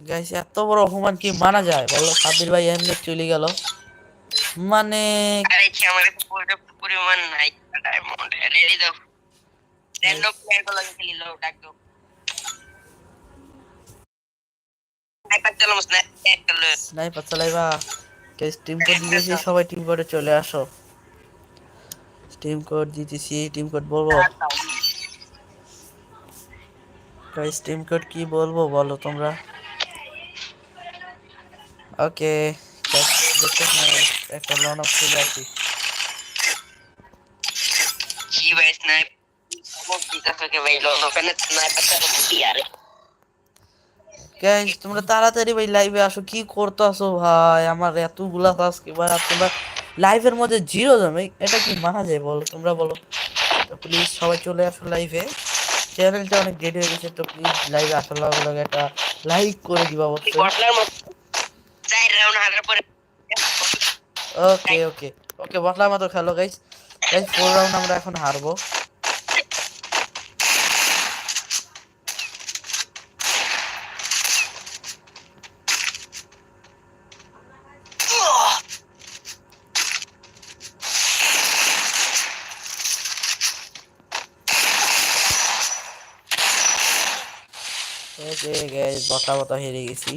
Guys এত বড় অপমান কি মানা যায় বলো ভাই এমনি চলে গেল মানে আরে কি আমার কাছে পরিমাণ নাই ডায়মন্ড রেডি দাও র্যান্ডম প্লেয়ারগুলো খেলি লো ডাক দাও স্নাইপার চালাম স্নাইপার স্নাইপার চালাইবা গাইস টিম কোড দিয়েছি সবাই টিম কোডে চলে আসো টিম কোড দিতেছি টিম কোড বলব গাইস টিম কোড কি বলব বলো তোমরা? ওকে একটা লন অফ চলে আসি ভাই গাইস তোমরা তাড়াতাড়ি ভাই লাইভে আসো কি করতে আসো ভাই? আমার এতগুলা সাবস্ক্রাইবার আর তোমরা লাইভের মধ্যে জিরো জমে এটা কি মানা যায় বলো তোমরা বলো। তো প্লিজ সবাই চলে আসো লাইভে চ্যানেলটা অনেক দেরি হয়ে গেছে তো প্লিজ লাইভে আসার লগে লগে একটা লাইক করে দিবা অবশ্যই। ওকে ওকে ওকে বটলার মতো খেলো গাইস গাইস ফোর রাউন্ড আমরা এখন হারবো ওকে গাইস বতা হেরে গেছি।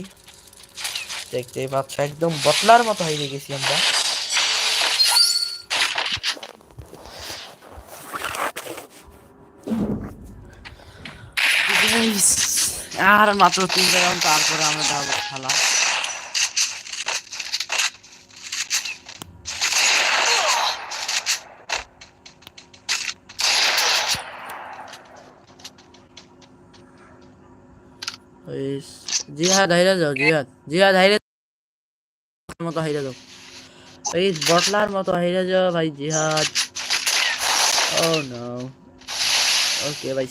দেখতেই পাচ্ছ, একদম বতলার মতো হেরে গেছি আমরা। আর মাত্র তিন রাউন্ড তারপরে আমরা যাব খেলা ওই জিহাদ হাইরা যাও, জিহাদ। জিহাদ মতো এই বটলার মতো যাও ভাই, জিহাদ। ও ওকে ভাই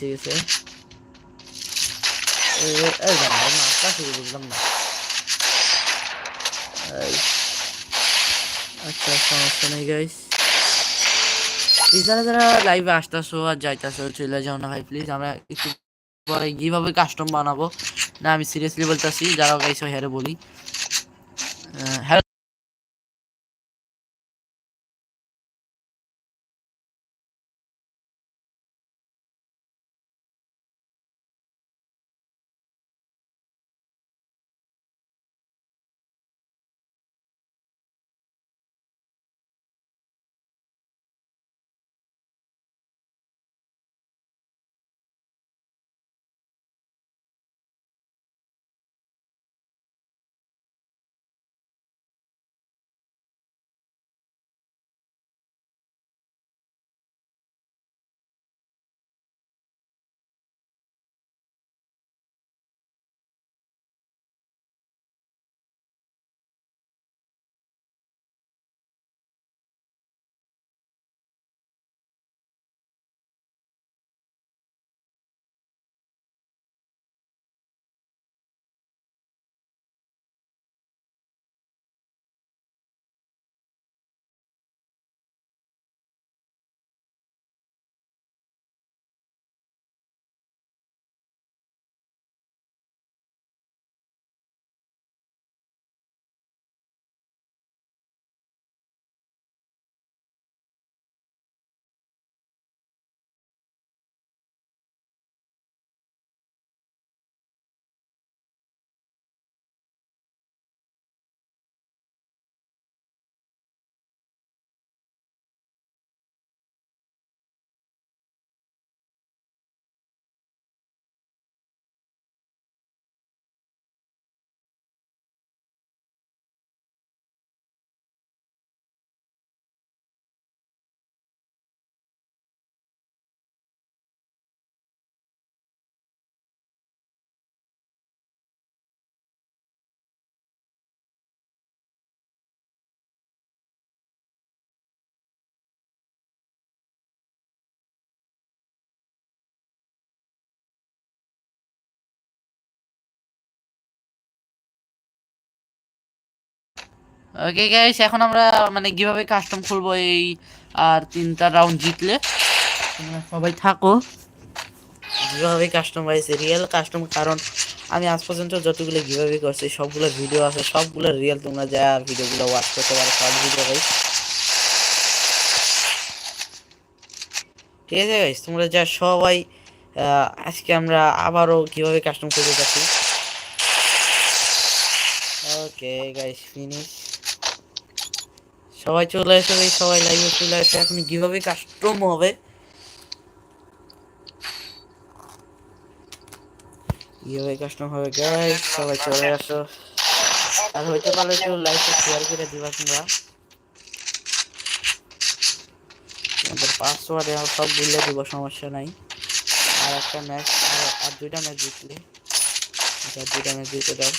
আচ্ছা সমস্যা নেই আসতেছো আর যাইতেছো, চলে যাও না ভাই প্লিজ আমরা একটু পরে কীভাবে কাস্টম বানাবো। না আমি সিরিয়াসলি বলতেছি যারা গাইছো হ্যারে বলি। হ্যালো ওকে গাইস এখন আমরা মানে কীভাবে কাস্টম খুলবো এই, আর তিনটা রাউন্ড জিতলে? তোমরা সবাই থাকো। গিভাবে কাস্টম পাইছি রিয়েল কাস্টম কারণ আমি আজ পর্যন্ত যতগুলো গিভাবে করছি, সবগুলো ভিডিও আছে, সবগুলো রিয়েল তোমরা যা ভিডিওগুলো ওয়াচ করতে পারো, সব ভিডিও গাইস ঠিক আছে গাইস তোমরা যা সবাই আজকে আমরা আবারও কীভাবে কাস্টম করতে যাচ্ছি। ওকে গাইস ফিনিশ সবাই চলে এসে ভাই সবাই লাইভে চলে আসে। এখন কীভাবে কাস্টম হবে? কীভাবে কাস্টম হবে গাইস সবাই চলে আসো। আর হইতে পারলে একটু লাইভটা শেয়ার করে দিবা তোমরা। পাসওয়ার্ড সব বললে দিব, সমস্যা নাই। আর একটা ম্যাচ আর আর দুইটা ম্যাচ জিতলে। আচ্ছা দুইটা ম্যাচ জিতে দাও।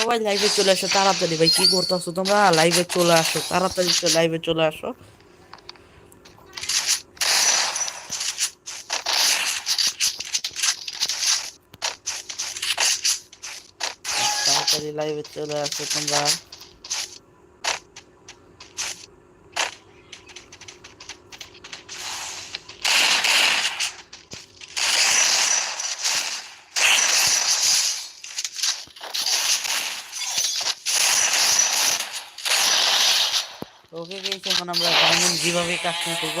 সবাই লাইভে চলে আসো, তাড়াতাড়ি ভাই, কি করতেছো তোমরা? লাইভে চলে আসো, তাড়াতাড়ি লাইভে চলে আসো। তাড়াতাড়ি লাইভে চলে আসো তোমরা ওকে গেছে এখন আমরা ডায়মন্ড যেভাবে কাস্টম করব।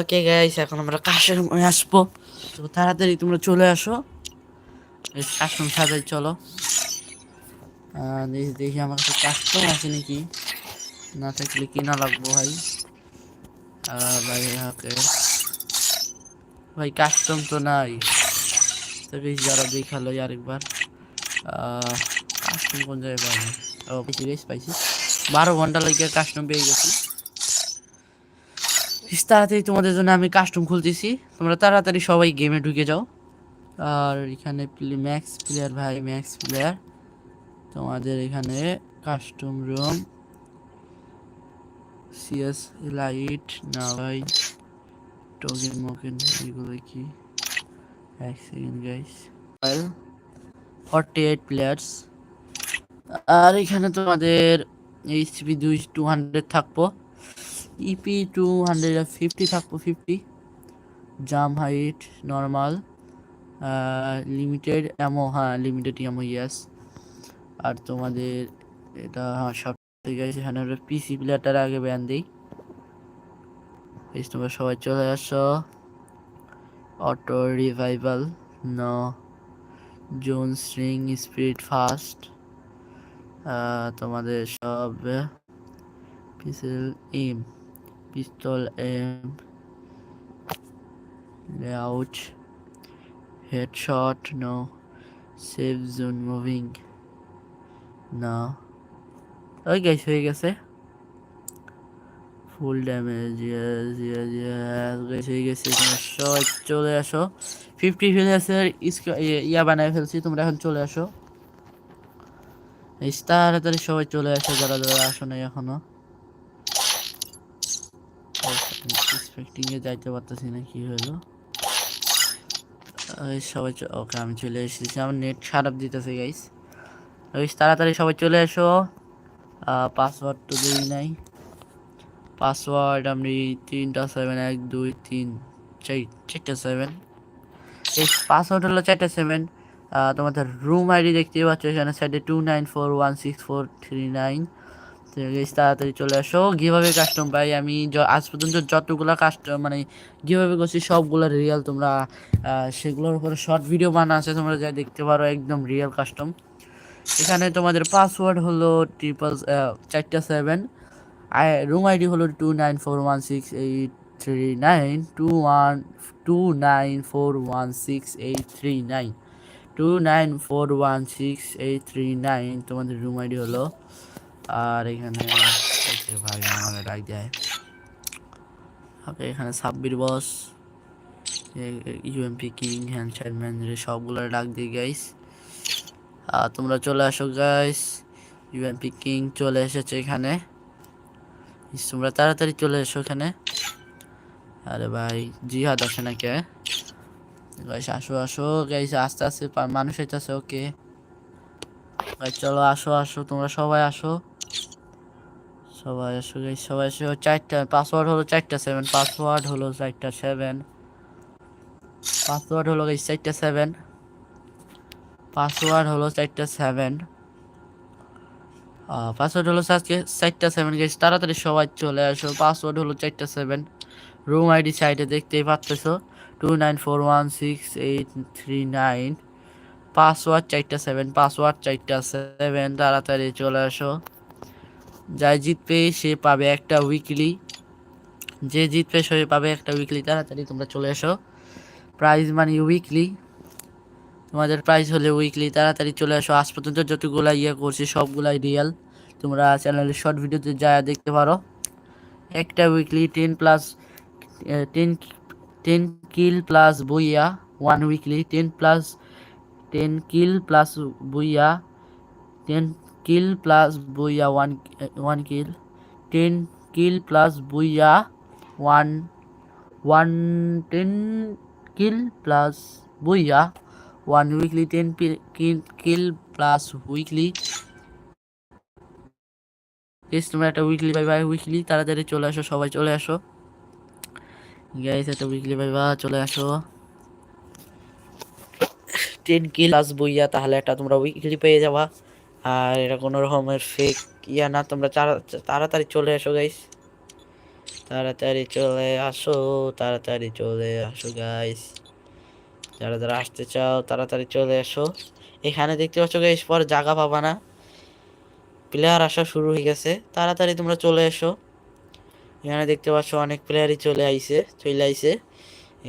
ওকে গাইস এখন আমরা কাশের আসব। তো তাড়াতাড়ি তোমরা চলে আসো। কাস্টম সাজাই, চলো। দেখি আমার কাছে কাস্টম আছে নাকি? না থাকলে কিনা লাগবো, ভাই। ভাই, ওকে। ভাই কাস্টম তো নাই। তো বেশ, যারা দেখাল আরেকবার। কাস্টম কোন জায়গায় পাবো? বারো ঘণ্টা লাগে কাস্টম পেয়ে গেছি। তাড়াতাড়ি তোমাদের জন্য আমি কাস্টম খুলতেছি। তোমরা তাড়াতাড়ি সবাই গেমে ঢুকে যাও। আর এখানে ম্যাক্স প্লেয়ার ভাই ম্যাক্স প্লেয়ার তোমাদের এখানে কাস্টম রুম সিএস লাইট না ভাই টোকেন মোকেন এগুলো কি? এক second guys forty eight players আর এখানে তোমাদের এইচপি দুই টু হান্ড্রেড থাকব ইপি টু হান্ড্রেড ফিফটি থাকব fifty jump height normal limited ammo হ্যাঁ লিমিটেড এমো ইয়াস আর তোমাদের এটা হ্যাঁ সব আছে, এখানে পিসি প্লেয়ারটার আগে ব্যান দিই। তোমরা সবাই চলে আসো। অটো রিভাইভাল ন জোন স্ট্রিং স্পিড ফাস্ট তোমাদের সব পিসেল M, pistol M, layout, headshot, no safe zone moving, না। ওই গাইস হয়ে গেছে। ফুল ড্যামেজ হয়ে গেছে। সবাই চলে আসো। ফিফটি ফিলার্সের ইয়া বানায় ফেলছি, তোমরা এখন চলে আসো। তাড়াতাড়ি সবাই চলে আসো যারা যারা আসো নাই এখনও। এক্সপেক্টিং এ যাইতে পারতেছি না, কি হলো? সবাই ওকে, আমি চলে এসেছি। আমার নেট খারাপ দিতেছে গাইস ওই তাড়াতাড়ি সবাই চলে এসো। পাসওয়ার্ড তো দিই নাই। পাসওয়ার্ড আমি তিনটা সেভেন এক, দুই, তিন, চার, চারটা সেভেন এই পাসওয়ার্ড হলো চারটা সেভেন তোমাদের রুম আইডি দেখতে পাচ্ছ, এখানে সাইডে two nine four one six four three nine তাড়াতাড়ি চলে আসো। কীভাবে কাস্টম পাই আমি। আজ পর্যন্ত যতগুলো কাস্টম মানে কীভাবে করছি, সবগুলো রিয়েল তোমরা সেগুলোর উপরে শর্ট ভিডিও বানা আছে, তোমরা যা দেখতে পারো, একদম রিয়েল কাস্টম এখানে তোমাদের পাসওয়ার্ড হলো ট্রিপল চারটা সেভেন রুম আইডি হলো two nine four one six eight three nine two one two nine four one six eight three nine two nine four one six eight three nine তোমাদের room ID হলো। আর এখানে ভাই আমাদের ডাক দেয় okay এখানে Sabbir boss UMP king hand man সবগুলো ডাক দিই গাইস আর তোমরা চলে আসো গাইস ইউএমপি কিং চলে এসেছে এখানে। তোমরা তাড়াতাড়ি চলে এসো এখানে। আরে ভাই, জিহাদ আসে না কে গাইস আসো আসো গাইস আস্তে আস্তে মানুষ হইতাছে ওকে গাইস চলো, আসো আসো, তোমরা সবাই আসো। সবাই আসো গাইস সবাই আসো। চারটা পাসওয়ার্ড হলো চারটা সেভেন পাসওয়ার্ড হলো চারটা সেভেন পাসওয়ার্ড হলো গাইস চারটা সেভেন পাসওয়ার্ড হলো চারটা সেভেন পাসওয়ার্ড হলো আজকে চারটা সেভেন গাইস তাড়াতাড়ি সবাই চলে আসো। পাসওয়ার্ড হলো চারটা সেভেন রুম আইডি সাইডে দেখতেই পাচ্তেছো two nine four one six eight three nine password চারটা সেভেন পাসওয়ার্ড চারটা সেভেন তাড়াতাড়ি চলে আসো। যাই জিতবে, সে পাবে একটা উইকলি যে জিতবে, সে পাবে একটা উইকলি তাড়াতাড়ি তোমরা চলে এসো। প্রাইজ মানি উইকলি তোমাদের প্রাইস হলে উইকলি তাড়াতাড়ি চলে আসো আজ পর্যন্ত যতগুলা ইয়ে করছি, সবগুলাই রিয়েল তোমরা চ্যানেলের শর্ট ভিডিওতে যা দেখতে পারো। একটা weekly ten plus ten ten kill plus booyah one weekly ten plus ten kill plus booyah ten kill plus booyah one one kill ten kill plus booyah one one ten kill plus booyah one weekly ten kill plus weekly please তোমরা একটা weekly bye bye weekly তাড়াতাড়ি চলে আসো, সবাই চলে আসো। Guys একটা weekly by চলে আসো। টেন কিল প্লাস বইয়া, তাহলে একটা তোমরা উইকলি পেয়ে যাবা। আর এটা কোনো রকমের ফেক ইয়া না, তোমরা তাড়াতাড়ি চলে আসো গাইস তাড়াতাড়ি চলে আসো, তাড়াতাড়ি চলে আসো গাইস যারা যারা আসতে চাও, তাড়াতাড়ি চলে এসো এখানে দেখতে পাচ্ছ গাইস পর জায়গা পাবা না। প্লেয়ার আসা শুরু হয়ে গেছে, তাড়াতাড়ি তোমরা চলে এসো এখানে দেখতে পাচ্ছ অনেক প্লেয়ারই চলে আইছে চলে আইছে।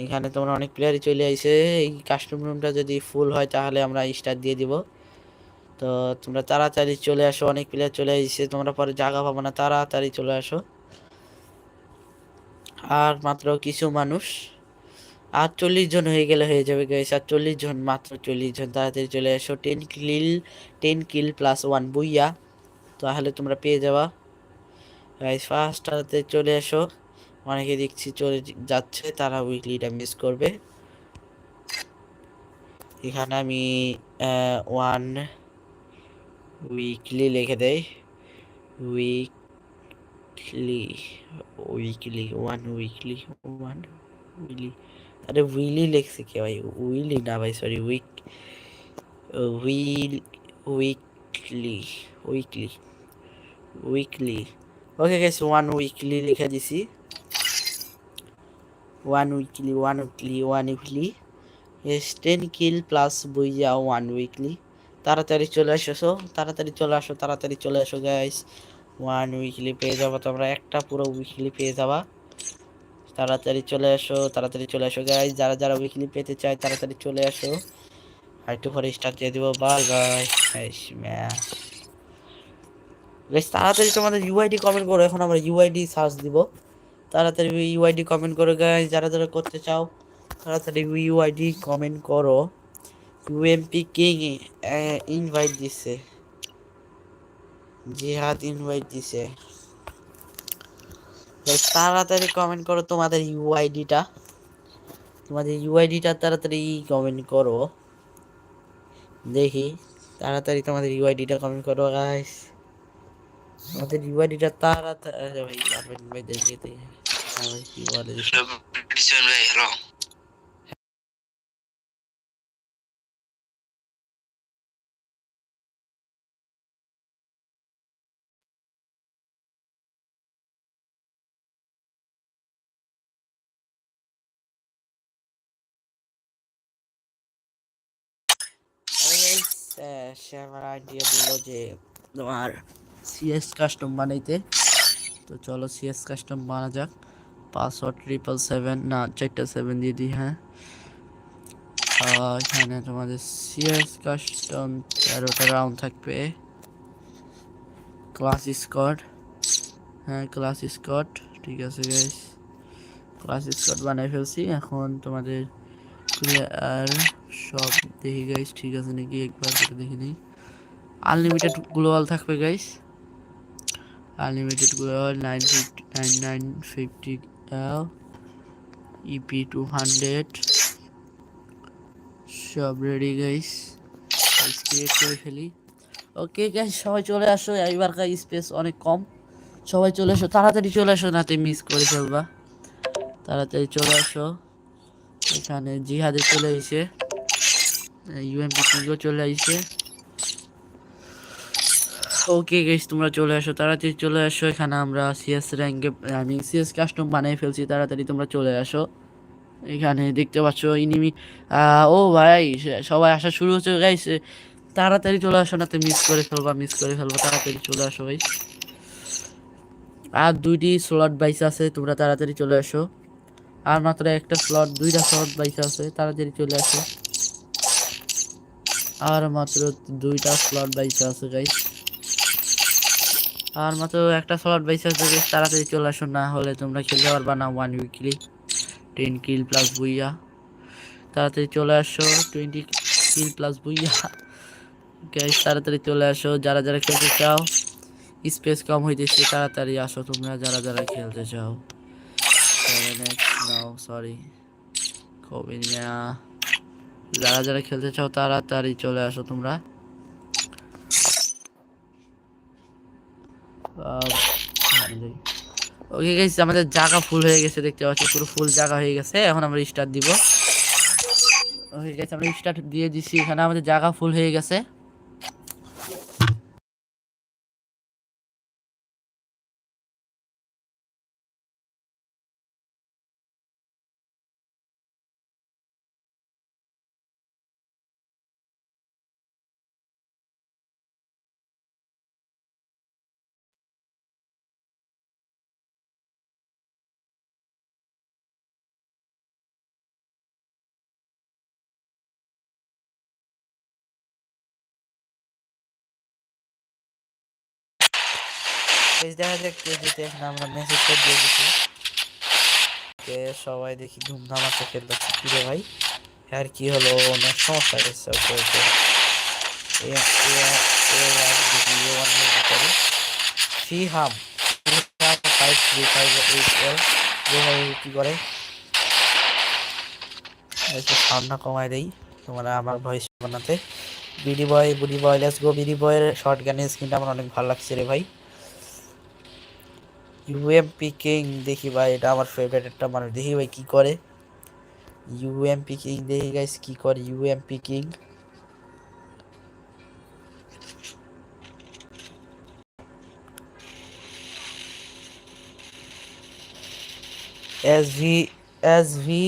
এখানে তোমরা অনেক প্লেয়ারই চলে আইছে। এই কাস্টম রুমটা যদি ফুল হয় তাহলে আমরা স্টার দিয়ে দিব। তো তোমরা তাড়াতাড়ি চলে আসো, অনেক প্লেয়ার চলে আইছে। তোমরা পরে জায়গা পাবো না, তাড়াতাড়ি চলে আসো। আর মাত্র কিছু মানুষ। আর চল্লিশ জন হয়ে গেলে হয়ে যাবে গাইস আর চল্লিশ জন, মাত্র চল্লিশ জন। তাড়াতাড়ি চলে আসো। Ten kill ten kill plus one booyah. তাহলে তোমরা পেয়ে যাবা। গাইস ফার্স্ট তাড়াতাড়ি চলে এসো। অনেকে দেখছি চলে যাচ্ছে, তারা উইকলিটা মিস করবে। এখানে আমি ওয়ান উইকলি লিখে দেই। Weekly weekly one weekly one willy আরে উইলি লিখছে কে ভাই? উইলি না ভাই sorry week will weekly weekly weekly okay guys one weekly লিখে দিছি one weekly one weekly one weekly S ten kill plus booyah one weekly তাড়াতাড়ি চলে আসো তাড়াতাড়ি চলে আসো তাড়াতাড়ি চলে আসো গাইস ওয়ান উইকলি পেয়ে যাব তোমরা একটা পুরো উইকলি পেয়ে যাবা তাড়াতাড়ি চলে আসো তাড়াতাড়ি চলে আসো গাইস যারা যারা উইকলি পেতে চায় তাড়াতাড়ি চলে আসো আর একটু পরে স্টার্ট দিয়ে দিব বাই বাই ম্যাচ গাইস তাড়াতাড়ি তোমাদের ইউআইডি কমেন্ট করো, এখন আমরা ইউআইডি সার্চ দিব। তাড়াতাড়ি ইউআইডি কমেন্ট করো গাইস যারা যারা করতে চাও, তাড়াতাড়ি ইউআইডি কমেন্ট করো। ইউএমপি কিং ইনভাইট দিছে। জিহাদ ইনভাইট দিছে। তাড়াতাড়ি কমেন্ট করো তোমাদের ইউআইডিটা তোমাদের ইউআইডিটা তাড়াতাড়ি কমেন্ট করো। দেখি, তাড়াতাড়ি তোমাদের ইউআইডিটা কমেন্ট করো গাইস আমাদের ইউআইডিটা তাড়াতাড়ি আরে ভাই আরবিন ভাই দেখি তো আমার কি বলে দেখি। ভাই হ্যালো সে আমার আইডিয়া দিল যে তোমার সিএস কাস্টম বানাইতে। তো চলো সিএস কাস্টম বানা যাক। পাসওয়ার্ড ট্রিপল সেভেন না, চারটা সেভেন দিয়ে দিই হ্যাঁ। এখানে তোমাদের সিএস কাস্টম তেরোটা রাউন্ড থাকবে। ক্লাস স্কট হ্যাঁ ক্লাস স্কট ঠিক আছে গাইস ক্লাস স্কট বানাই ফেলছি, এখন তোমাদের প্লেয়ার সব দেখি গাইস ঠিক আছে নাকি? একবার করে দেখে নিই। আনলিমিটেড গ্লোবাল থাকবে guys unlimited nine fifty nine nine fifty EP two hundred সব রেডি গাইস ক্রিয়েট করে ফেলি। ওকে গাইস সবাই চলে আসো। এইবারকার স্পেস অনেক কম। সবাই চলে আসো। তাড়াতাড়ি চলে আসো, নাতে মিস করে ফেলবা। তাড়াতাড়ি চলে আসো। এখানে জিহাদে চলে এসে ইউএমপি চলে আসছে ওকে গাইস তোমরা চলে আসো, তাড়াতাড়ি চলে আসো, এখানে আমরা সিএস র্যাঙ্কে আমি সিএস কাস্টম বানিয়ে ফেলছি, তাড়াতাড়ি তোমরা চলে আসো। এখানে দেখতে পাচ্ছ ইনিমি ও ভাই সবাই আসা শুরু হচ্ছে গাইস তাড়াতাড়ি চলে আসো, না তো মিস করে ফেলবা মিস করে ফেলবা, তাড়াতাড়ি চলে আসো ভাই আর দুইটি স্লট বাইস আছে, তোমরা তাড়াতাড়ি চলে আসো। আর মাত্র একটা স্লট দুইটা স্লট বাইস আছে, তাড়াতাড়ি চলে আসো। আর মাত্র দুইটা স্লট বাইস আছে গাইস আর মাত্র একটা স্লট বাইস আছে তাড়াতাড়ি চলে আসো, না হলে তোমরা খেলতে পারবা না one weekly ten kill plus booyah. তাড়াতাড়ি চলে আসো twenty kill plus booyah. Guys তাড়াতাড়ি চলে আসো, যারা যারা খেলতে চাও স্পেস কম হইতেছে, তাড়াতাড়ি আসো তোমরা যারা যারা খেলতে চাও। নাও সরি কবে না যারা যারা খেলতে চাও, তাড়াতাড়ি চলে আসো তোমরা। ওকে গেছি আমাদের জায়গা ফুল হয়ে গেছে, দেখতে পাচ্ছি, পুরো ফুল জায়গা হয়ে গেছে। এখন আমরা স্টার্ট দিব। ওকে গেছি আমরা স্টার্ট দিয়ে দিছি এখানে, আমাদের জায়গা ফুল হয়ে গেছে। বেশ দেখা যাক কে জিতে। আমরা মেসেজ করে দিয়ে দিচ্ছি কে সবাই দেখি ধুমধাম আছে খেলতেছে। কি রে ভাই? আর কি হলো? অনেক সমস্যা ওকে ওকে। হাম। ফাইভ থ্রি ফাইভ করে? দেই। আমার ভয়েস বানাতে BD boy, buddy boy let's go BD বয়ের শর্ট আমার অনেক ভালো লাগছে রে ভাই। ইউএমপি কিং দেখি ভাই, এটা আমার ফেভারিট একটা মানুষ। দেখি ভাই কি করে। ইউএমপি কিং দেখি গাইস কি করে UMP king S V S V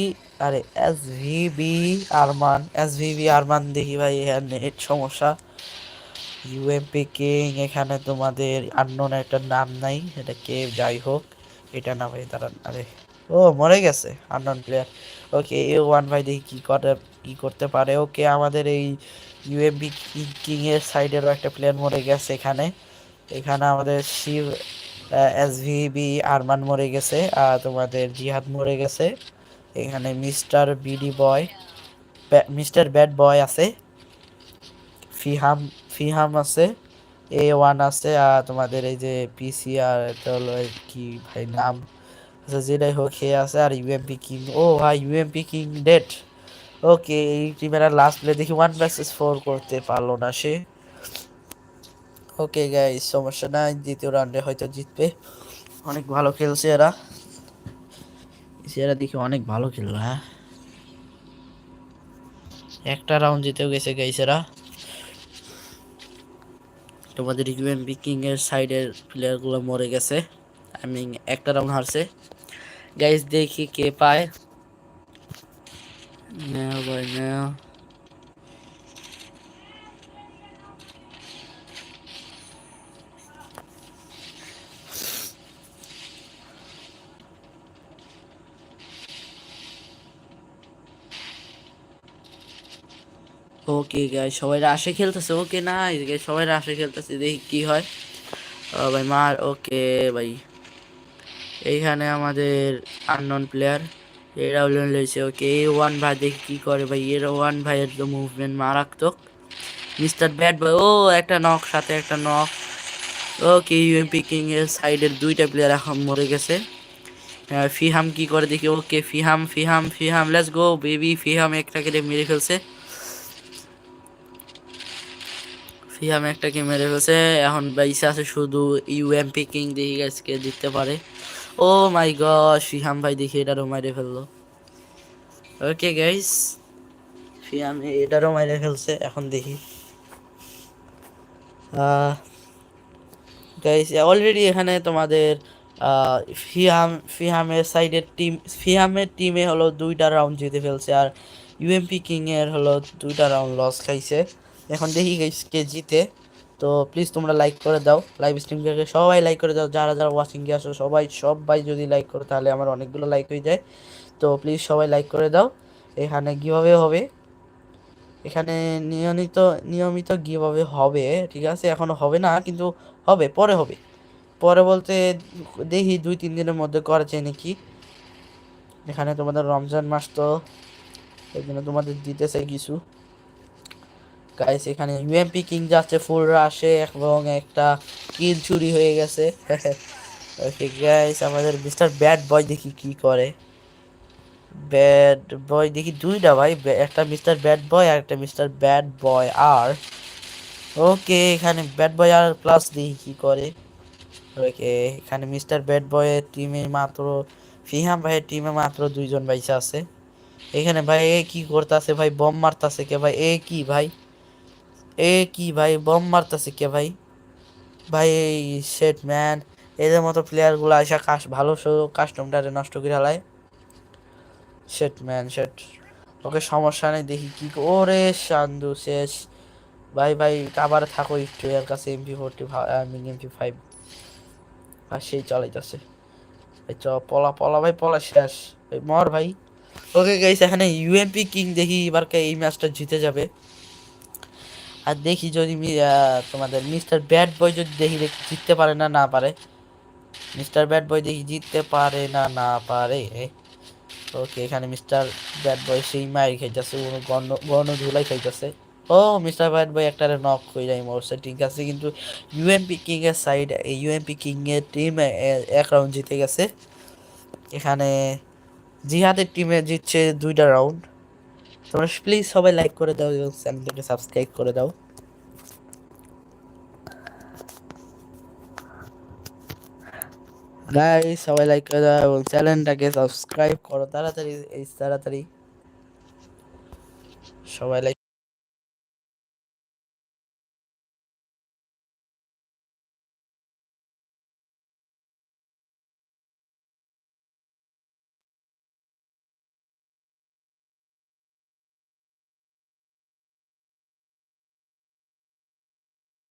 আরে S V Arman S V Arman দেখি ভাই হ্যাঁ নেট সমস্যা। ইউএমপি কিং এখানে তোমাদের আননোন একটা নাম নাই, এটা কে যাই হোক, এটা না ভাই, দাঁড়ান, আরে, ও, মরে গেছে unknown player okay A one ভাই দেখি কী করে, কী করতে পারে ওকে আমাদের এই ইউএমপি কিং এর সাইডেরও একটা প্লেয়ার মরে গেছে এখানে এখানে আমাদের শিব এস বি আরমান মরে গেছে, আর তোমাদের জিহাদ মরে গেছে, এখানে Mister BD boy Mister bad boy আছে, ফিহাম ফিহাম আছে এ ওয়ান আছে, আর তোমাদের এই যে পিসি আর এটা হলো কি ভাই নাম? আচ্ছা যেটাই হোক, সে আছে, আর ইউএমপি কিং ও ভাই ইউএমপি কিং ডেট ওকে এই টিমের লাস্ট প্লে দেখি ওয়ান ভার্সেস ফোর করতে পারল না সে। ওকে গাই সমস্যা নাই, দ্বিতীয় রাউন্ডে হয়তো জিতবে। অনেক ভালো খেলছে এরা। এরা দেখি অনেক ভালো খেললো হ্যাঁ। একটা রাউন্ড জিতেও গেছে গাইস এরা। তোমাদের ইউএমবি কিং এর সাইডের প্লেয়ারগুলো মরে গেছে। আই মিন একটা রাউন্ড হারছে। গাইস দেখি কে পায়। না ভাই নাও ওকে গাই সবাই রাশে খেলতেছে। ওকে না সবাই রাশে খেলতেছে। দেখি কি হয়। ভাই, মার ওকে ভাই। এইখানে আমাদের আননন প্লেয়ার এরা এরাও লইছে ওকে এ ওয়ান ভাই, দেখি কি করে, ভাই। এর ওয়ান ভাইয়ের তো মুভমেন্ট মারাত্মক। মিস্টার ব্যাট বয় ও, একটা নক সাথে একটা নক ওকে ইউএমপি কিং এর সাইডের দুইটা প্লেয়ার এখন মরে গেছে। ফিহাম কি করে দেখি ওকে ফিহাম ফিহাম ফিহাম লেটস গো বেবি ফিহাম একটাকে দিয়ে মেরে ফেলছে। ফিহাম একটাকে মেরে ফেলছে। এখন বাইসে আছে শুধু ইউএমপি কিং দেখি আজকে জিততে পারে। ও মাই গড ফিহাম ভাই দেখি এটারও মেরে ফেলল। ওকে গাইস ফিহাম এটারও মেরে ফেলছে, এখন দেখি। গাইস অলরেডি এখানে তোমাদের ফিহাম, ফিহামের সাইডের টিম ফিহামের টিমে হলো দুইটা রাউন্ড জিতে ফেলছে, আর ইউএমপি কিং এর হলো দুইটা রাউন্ড লস খাইছে। এখন দেখি কে জিতে। তো প্লিজ তোমরা লাইক করে দাও। লাইভ স্ট্রিমকে সবাই লাইক করে দাও। যারা যারা ওয়াচিং এ আসো, সবাই সবাই যদি লাইক করো তাহলে আমার অনেকগুলো লাইক হয়ে যায়। তো প্লিজ সবাই লাইক করে দাও। এখানে কীভাবে হবে। এখানে নিয়মিত নিয়মিত কীভাবে হবে, ঠিক আছে? এখনও হবে না, কিন্তু হবে, পরে হবে। পরে বলতে দেখি দুই, তিন দিনের মধ্যে করা যায় নাকি। এখানে তোমাদের রমজান মাস তো এই জন্য তোমাদের দিতেছে কিছু। গাইস এখানে ইউএমপি কিং যাচ্ছে ফুল রাশে এবং একটা কিল চুরি হয়ে গেছে। ওকে গাইস আমাদের মিস্টার ব্যাড বয় দেখি কি করে। ব্যাড বয় দেখি দুইটা ভাই একটা মিস্টার ব্যাড বয় আর একটা মিস্টার ব্যাড বয় আর ওকে এখানে ব্যাড বয় আর প্লাস দেখি কি করে। ওকে এখানে মিস্টার ব্যাড বয়ের টিমে মাত্র, ফিহাম ভাইয়ের টিমে মাত্র দুইজন বাইসা আছে। এখানে ভাই, এ কি করতেছে ভাই? বম মারতাছে কে ভাই? এ কি ভাই? এ কি ভাই বম মারতাছে কে ভাই? ভাই শেট ম্যান এদের মতো প্লেয়ারগুলো আসা কাশ ভালো কাস্টমটারে নষ্ট করে হালায় শেট ম্যান শেট ওকে সমস্যা নেই, দেখি কি ওরে শান্দু শেষ। ভাই ভাই আবার থাকো একটু, এর কাছে এমপি ফোরটি এমপি ফাইভ আর সেই চালাইতেছে। এই চ, পলা পলা, ভাই, পলা শেষ। এই মর ভাই। ওকে গাইস এখানে ইউএমপি কিং দেখি এবারকে এই ম্যাচটা জিতে যাবে। আর দেখি যদি তোমাদের মিস্টার ব্যাড বয় যদি দেখি দেখি জিততে পারে না না পারে। মিস্টার ব্যাড বয় দেখি জিততে পারে না না পারে। ওকে এখানে মিস্টার ব্যাড বয় সেই মায়ের খাইতেছে গণ গণ ধুলাই খাইতেছে। ও মিস্টার ব্যাড বয় একটা নক হয়ে যায় মরছে ঠিক আছে, কিন্তু ইউএমপি কিং এর সাইড ইউএমপি কিং এর টিম এক রাউন্ড জিতে গেছে। এখানে জিহাদের টিমে জিতছে দুইটা রাউন্ড তোমরা প্লিজ সবাই লাইক করে দাও এবং চ্যানেলটাকে সাবস্ক্রাইব করে দাও। গাইস সবাই লাইক করে দাও এবং চ্যানেলটাকে সাবস্ক্রাইব করো, তাড়াতাড়ি এই তাড়াতাড়ি। সবাই লাইক